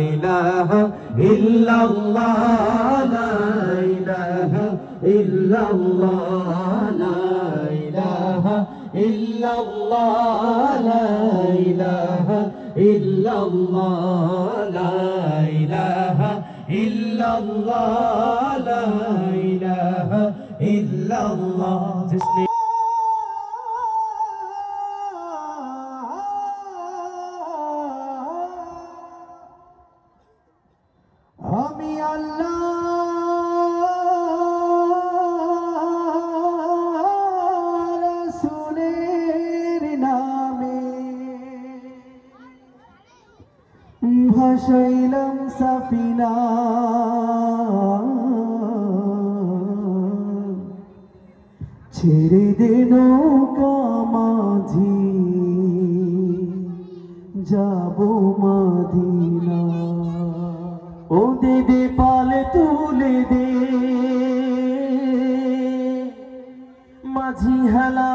ইলাহা ইল্লাল্লাহ, লা ইলাহা ইল্লাল্লাহ, লা ইলাহা ইল্লাল্লাহ, লা ইলাহা ইল্লাল্লাহ, লা ইলাহা ইল্লাল্লাহ, লা ইল্লাল্লাহ जिसने আমি আল্লাহ রসুলের নামে ভাসাইলাম সাফিনা ছেড়ে দে মাঝি। যাব মাদিনা। ও দে দে পালে তুলে দে। মাঝি হেলা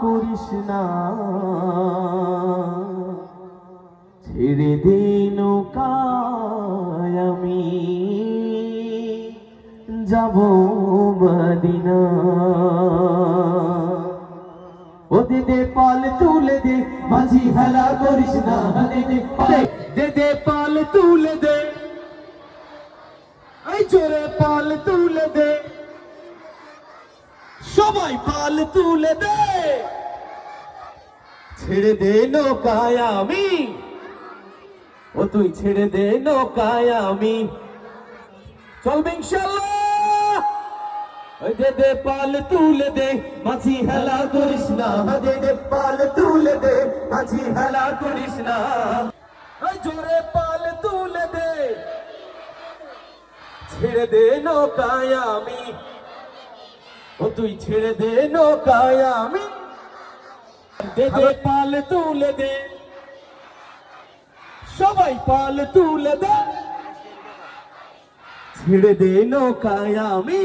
করিস না। ছেড়ে দে যাব মদিনা। ও দে দে পাল তুলে দে মাঝি হেলা করিস না দে দে পাল তুলে দে। এই জোরে পাল তুলে দে। সবাই পাল তুলে দে। ছেড়ে দে নৌকায় আমি। ও তুই ছেড়ে দে নৌকায় আমি। চলবে ইনশাল্লাহ দে দে পাল তুলে দে মাঝি হেলা করিস না। দে দে পাল তুলে দে মাঝি হেলা করিস না। জোরে পাল তুলে দে। ছেড়ে দে নৌকায় আমি। ও তুই ছেড়ে দে নৌকায় আমি। দে দে পাল তুলে দে। সবাই পাল তুলে দে। ছেড়ে দে নৌকায় আমি।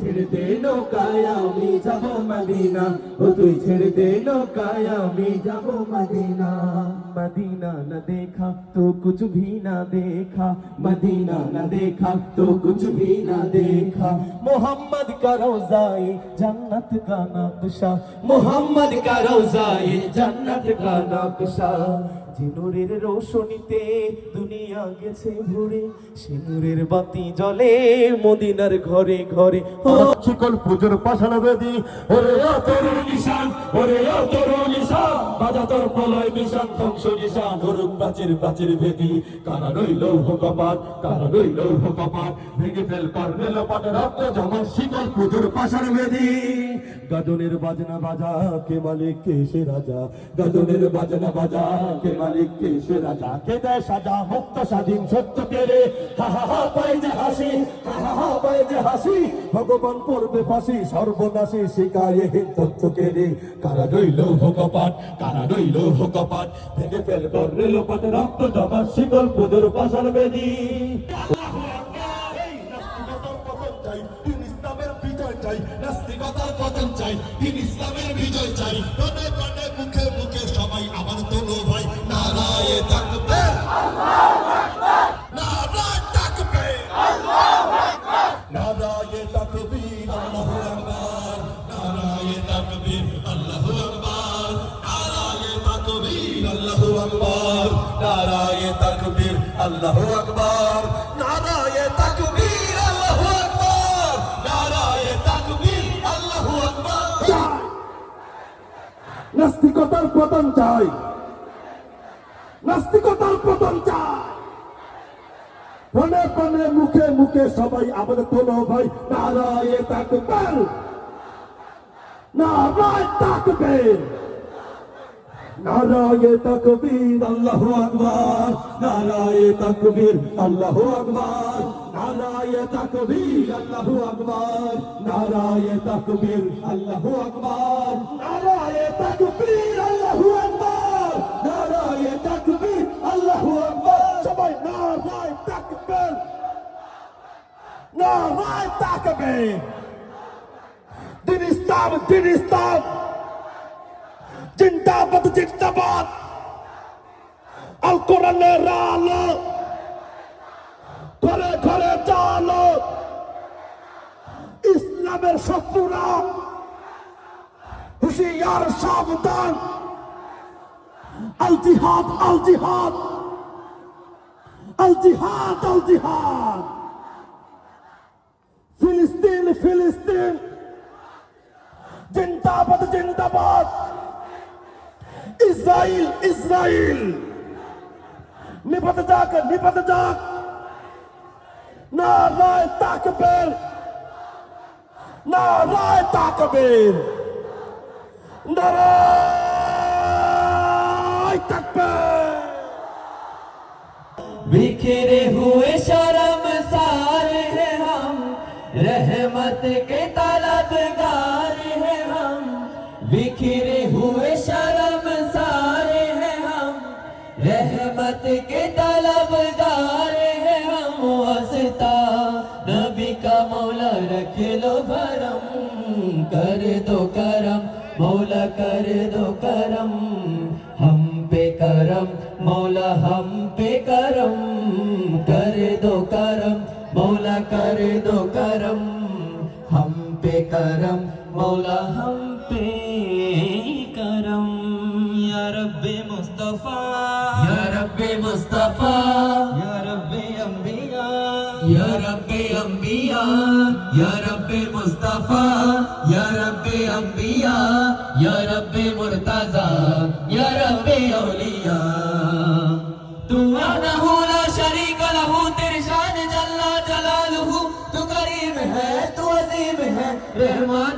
ছেড়ে দে নৌকায় আমি যাব মদিনা ও তুই ছেড়ে দে নৌকায় আমি যাব মদিনা मदीना न देखा तो कुछ भी ना देखा मदीना न देखा तो कुछ भी ना देखा मोहम्मद का रोजाए जन्नत का नक्शा मोहम्मद का रोजाए जन्नत का नक्शा যে নূরের রোশনীতে দুনিয়া গেছে ভরে, সে নূরের বাতি জ্বলে মদিনার ঘরে ঘরে। শিকল পুজোর পাশান বেদি, ওরে ও তরুণ নিশান, ওরে ও তরুণ নিশান, বাজা তোর প্রলয় নিশান, ধ্বংস নিশান ধরুক প্রাচীর প্রাচীর বেদি। কারা রইল কপাট, কারা রইল কপাট, ভেঙে ফেল কর রেল পাট রক্ত জমা শিকল পুজোর পাশান বেদি। গাজনের বাজনা বাজা, কে মালিক, কে সে রাজা? গাজনের বাজনা বাজা, কে মালিক, কে সে রাজা? কে দেয় সাজা? মুক্ত, স্বাধীন, সত্য কে রে? হা হা হা, পাই যে হাসি, হা হা হা, পাই যে হাসি। ভগবান পড়বে ফাঁসি, সর্বনাশী শিকারে তত্ত্ব কে রে? কারা রইল হোকপাট কারা রইল হোকপাট ভেঙে ফেল কর রেল পাতে রক্ত জমা শিকল, পুজোর পাশার বেদি। নাস্তিকতার চাই দিন ইসলামের বিজয় চাই। কনে কনে মুখে মুখে সবাই আমার তোলো ভাই। নারায়ে থাকবে। নারায় থাকবে। নারায়ে তাকবীর আল্লাহু আকবার। নারায়ে তাকবীর আল্লাহু আকবার। নারায়ে তাকবীর আল্লাহু আকবার। নারায়ে তাকবীর আল্লাহু আকবার। নাস্তিকতার পতন চাই। নাস্তিকতার পতন চাই। ফোনে ফোনে মুখে মুখে সবাই আমাদের তোলো ভাই, নারায়ে তাকবীর। নারায় তাকবীর। নারায়ে তাকবীর, আল্লাহু আকবার। নারায়ে তাকবীর, আল্লাহু আকবার। নারায়ে তাকবীর, আল্লাহু আকবার। নারায়ে তাকবীর, আল্লাহু আকবার। নারায়ে তাকবীর, আল্লাহু আকবার। নারায়ে তাকবীর, আল্লাহু আকবার। সবাই নারায়ে তাকবীর। নারায়ে তাকবীর। দিন ইসলাম দিন ইসলাম। জিন্দাবাদ জিন্দাবাদ। আল কোরআনের আলো। ঘরে ঘরে চালো। ইসলামের শত্রুরা, হুশিয়ার সাবধান। আল জিহাদ আল জিহাদ আল ফিলিস্তিন ফিলিস্তিন। জিন্দাবাদ জিন্দাবাদ। ইসরাইল ইসরাইল। নিপত যাক নিপত যাক। نعرہ تکبیر نعرہ تکبیر نعرہ تکبیر بکھرے ہوئے شرم سار ہیں ہم رحمت کے طلبگار ہیں ہم بکھرے कर दो करम मौला कर दो करम हम पे करम मौला हम पे करम कर दो करम मौला कर दो करम हम पे करम मौला हम पे करम या रब्बे मुस्तफा या रब्बे मुस्तफा या रब्बे अंबिया या रब्बे अंबिया या रब्बे मुस्तफा या रब्बे अंबिया या रब्बे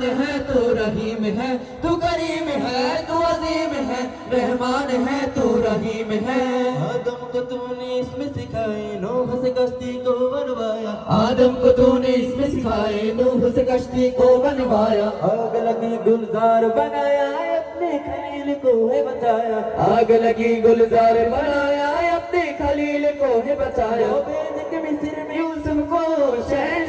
रहमान है तू रहीम है तू करीम है तू अजीम है रहमान है तू रहीम है। आदम को तूने इसमें सिखाए नूह से कश्ती को बनवाया। आदम को तूने इसमें सिखाए नूह से कश्ती को बनवाया। आग लगी गुलजार बनाया अपने खलील को है बचाया। आग लगी गुलजार बनाया अपने खलील को है बचाया। मिस्र में यूसुफ को शहर